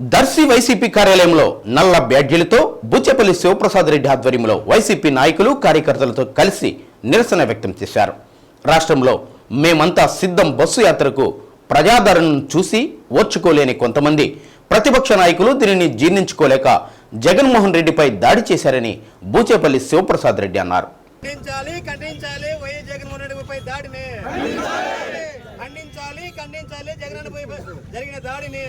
Darsi YCP కార్యాలయంలో నల్ల బ్యాడ్జీలతో బుచ్చేపల్లి శివప్రసాద్ రెడ్డి ఆధ్వర్యంలో వైసీపీ నాయకులు కార్యకర్తలతో కలిసి నిరసన వ్యక్తం చేశారు. రాష్ట్రంలో మేమంతా సిద్ధం బస్సు యాత్రకు ప్రజాదరణను చూసి ఓర్చుకోలేని కొంతమంది ప్రతిపక్ష నాయకులు దీనిని జీర్ణించుకోలేక జగన్మోహన్ రెడ్డిపై దాడి చేశారని బూచేపల్లి శివప్రసాద్ రెడ్డి అన్నారు. ఖండించాలి ఖండించాలి వైఎస్ జగన్మోహన్ రెడ్డిపై దాడిని. ఖండించాలి. ఖండించాలి జగన్ పై జరిగిన దాడిని.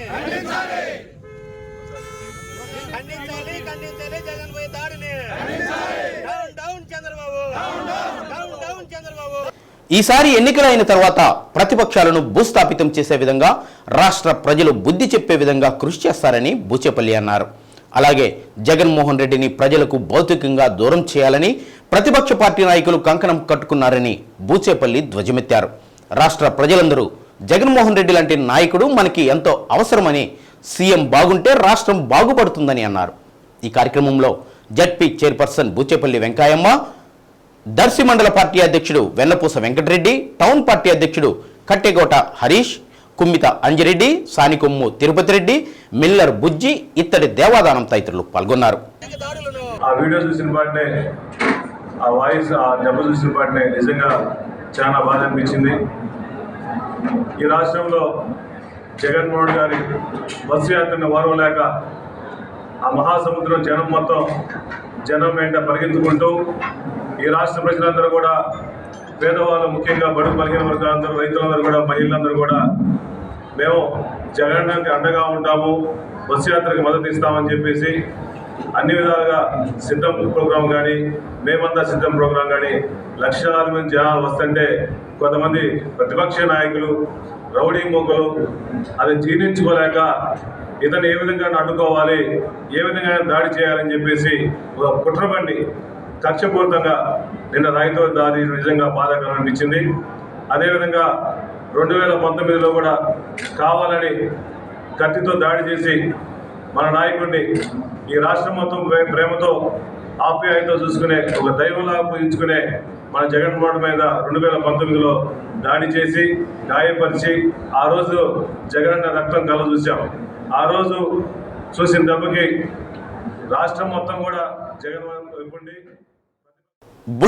ఖండించాలి ఖండించాలి జగన్ పై దాడిని down down Chandrababu. Down down Chandrababu. ఈసారి ఎన్నికలైన తర్వాత ప్రతిపక్షాలను భూస్థాపితం చేసే విధంగా రాష్ట్ర ప్రజలు బుద్ధి చెప్పే విధంగా కృషి చేస్తారని బూచేపల్లి అన్నారు. అలాగే జగన్మోహన్ రెడ్డిని ప్రజలకు భౌతికంగా దూరం చేయాలని ప్రతిపక్ష పార్టీ నాయకులు కంకణం కట్టుకున్నారని బూచేపల్లి ధ్వజమెత్తారు. రాష్ట్ర ప్రజలందరూ జగన్మోహన్ రెడ్డి లాంటి నాయకుడు మనకి ఎంతో అవసరమని సీఎం బాగుంటే రాష్ట్రం బాగుపడుతుందని అన్నారు. ఈ కార్యక్రమంలో ZP chairperson Buchepalli Venkayamma Darsi mandal party అధ్యక్షుడు వెన్నపూస వెంకటరెడ్డి టౌన్ పార్టీ అధ్యక్షుడు కట్టెగోట హరీష్ కుమ్మిత అంజిరెడ్డి సానికొమ్ము తిరుపతి రెడ్డి మిల్లర్ బుజ్జి ఇత్తడి దేవాదానం తదితరులు పాల్గొన్నారు. ఆ వీడియో చూసిన పాటనే ఆ వాయిస్ ఆ దెబ్బ చూసిన పాటనే నిజంగా చాలా బాధ అనిపించింది. ఈ రాష్ట్రంలో జగన్మోహన్ గారి బస్సు యాత్రను ఓర్వలేక ఆ మహాసముద్రం జనం మొత్తం జనం వెంట పరిగెత్తుకుంటూ ఈ రాష్ట్ర ప్రజలందరూ కూడా పేదవాళ్ళు ముఖ్యంగా బడుగు బలిగిన వర్గాలందరూ రైతులందరూ కూడా మహిళలందరూ కూడా మేము జగన్కి అండగా ఉంటాము బస్సు యాత్రకు మద్దతు ఇస్తామని చెప్పేసి అన్ని విధాలుగా సిద్ధం ప్రోగ్రాం కానీ మేమంతా సిద్ధం ప్రోగ్రాం కానీ లక్షలాది మంది జనాలు వస్తుంటే కొంతమంది ప్రతిపక్ష నాయకులు రౌడీ మొక్కలు అది జీర్ణించుకోలేక ఇతను ఏ విధంగా అడ్డుకోవాలి ఏ విధంగా దాడి చేయాలని చెప్పేసి ఒక కుట్రబండి కక్షపూరితంగా నిన్న రైతు దాడి నిజంగా బాధాకరం అనిపించింది. అదేవిధంగా రెండు వేల పంతొమ్మిదిలో కూడా కావాలని కత్తితో దాడి చేసి మన నాయకుడిని ఈ రాష్ట్రం మొత్తం ప్రేమతో ఆప్యాయతో చూసుకునే ఒక దైవంలా పూజించుకునే మన జగన్మోహన్ మీద రెండు వేల పంతొమ్మిదిలో దాడి చేసి గాయపరిచి ఆ రోజు జగన్ రక్తం కల చూసాం ఆ రోజు చూసిన దెబ్బకి రాష్ట్రం మొత్తం కూడా జగన్మోహన్ వైపుండి